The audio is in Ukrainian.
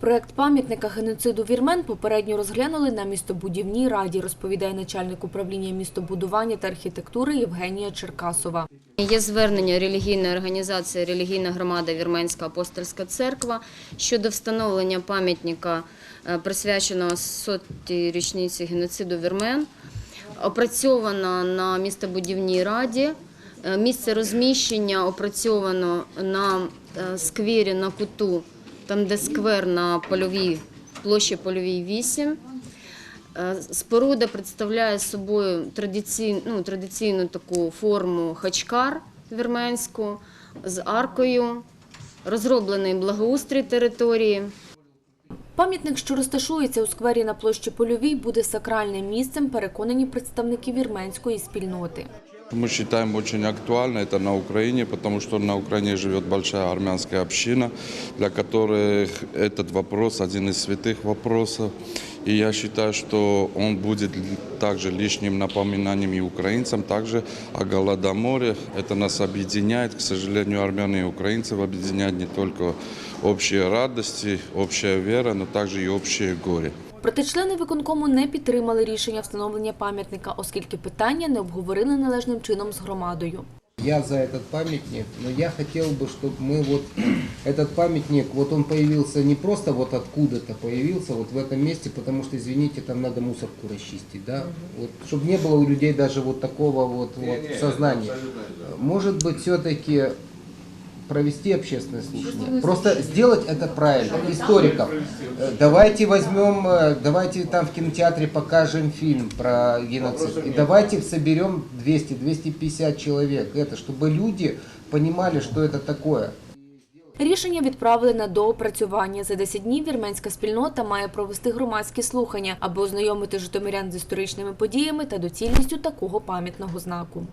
Проект пам'ятника геноциду вірмен попередньо розглянули на містобудівній раді, розповідає начальник управління містобудування та архітектури Євгенія Черкасова. Є звернення релігійної організації Релігійна громада Вірменська апостольська церква щодо встановлення пам'ятника, е, присвяченого сотій річниці геноциду вірмен. Опрацьовано на містобудівній раді. Е, Місце розміщення опрацьовано на е, сквері на куту, там де сквер на польовій площі польовій 8. Е, Споруда представляє собою традиційну, ну, традиційну таку форму хачкар вірменську з аркою, розроблений благоустрій території. Пам'ятник, що розташується у сквері на площі Польовій, буде сакральним місцем, переконані представники вірменської спільноти. Мы считаем очень актуально это на Украине, потому что на Украине живет большая армянская община, для которых этот вопрос один из святых вопросов. И я считаю, что он будет л- также лишним напоминанием и украинцам, также о Голодоморе. Это нас объединяет. К сожалению, армян и украинцев объединяет не только общие радости, общая вера, но также и общее горе. Проте члени виконкому не підтримали рішення встановлення пам'ятника, оскільки питання не обговорили належним чином з громадою. Я за этот памятник, но я хотел бы, чтобы мы вот этот памятник, вот он появился не просто вот откуда-то появился, вот в этом месте, потому что, извините, там надо мусорку расчистить, да, вот, чтобы не было у людей даже вот такого вот, вот сознания. Может быть, все-таки провести общественное слушание, просто сделать это правильно, историков. Э, Давайте возьмем, э, давайте там в кинотеатре покажем фильм про геноцид, и давайте соберем 200-250 человек, это, чтобы люди понимали, что это такое. Рішення відправили на доопрацювання. За 10 днів вірменська спільнота має провести громадські слухання, аби ознайомити житомирян з історичними подіями та доцільністю такого пам'ятного знаку.